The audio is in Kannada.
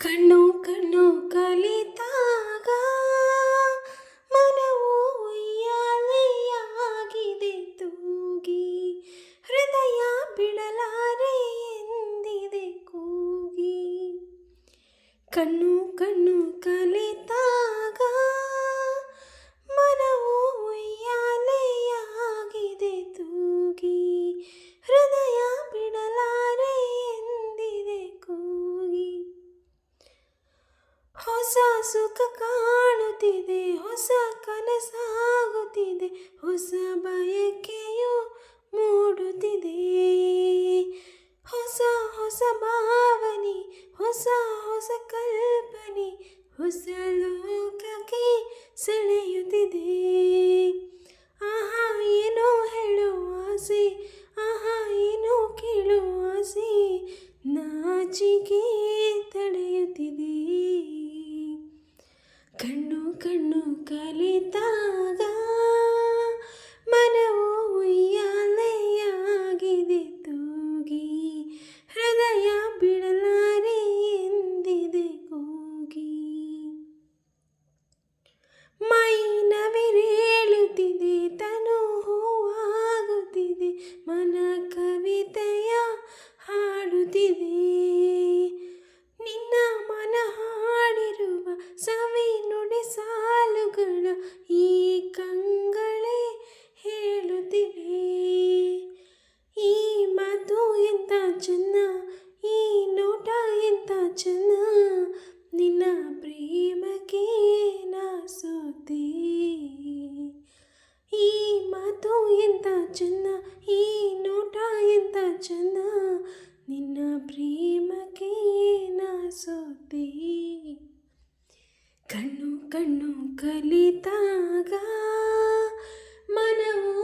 ಕಣ್ಣು ಕಣ್ಣು ಕಲಿತಾಗ ಮನವು ಉಯ್ಯಾಲೆಯಾಗಿದೆ ತೂಗಿ ಹೃದಯ ಬಿಡಲಾರೆ ಎಂದಿದೆ ಕೂಗಿ. ಕಣ್ಣು ಹೊಸ ಸುಖ ಕಾಣುತ್ತಿದೆ, ಹೊಸ ಕನಸಾಗುತ್ತಿದೆ, ಹೊಸ ಬಯಕೆಯು ಮೂಡುತ್ತಿದೆ. ಹೊಸ ಹೊಸ ಭಾವನೆ, ಹೊಸ ಹೊಸ ಕಲ್ಪನೆ, ಹೊಸ ಲೋಕಕ್ಕೆ ಸೆಳೆಯುತ್ತಿದೆ. ಕಣ್ಣು ಕಣ್ಣು ಕಲಿತಾಗ ಮನವು ಉಯ್ಯಾಲೆಯಾಗಿದೆ ತೂಗಿ, ಹೃದಯ ಬಿಡಲಾರೆ ಎಂದಿದೆ ಕೂಗಿ. ಮೈ ನವಿರೇಳುತ್ತಿದೆ, ತನು ಹೂವಾಗುತ್ತಿದೆ, ಮನ ಕವಿತೆಯ ಹಾಡುತ್ತಿದೆ. ఈ మాతో ఎంత చిన్న ఈ నోట ఎంత చిన్న నిన్న ప్రేమకే నా సోతి కన్ను కన్ను కలితాగా మనము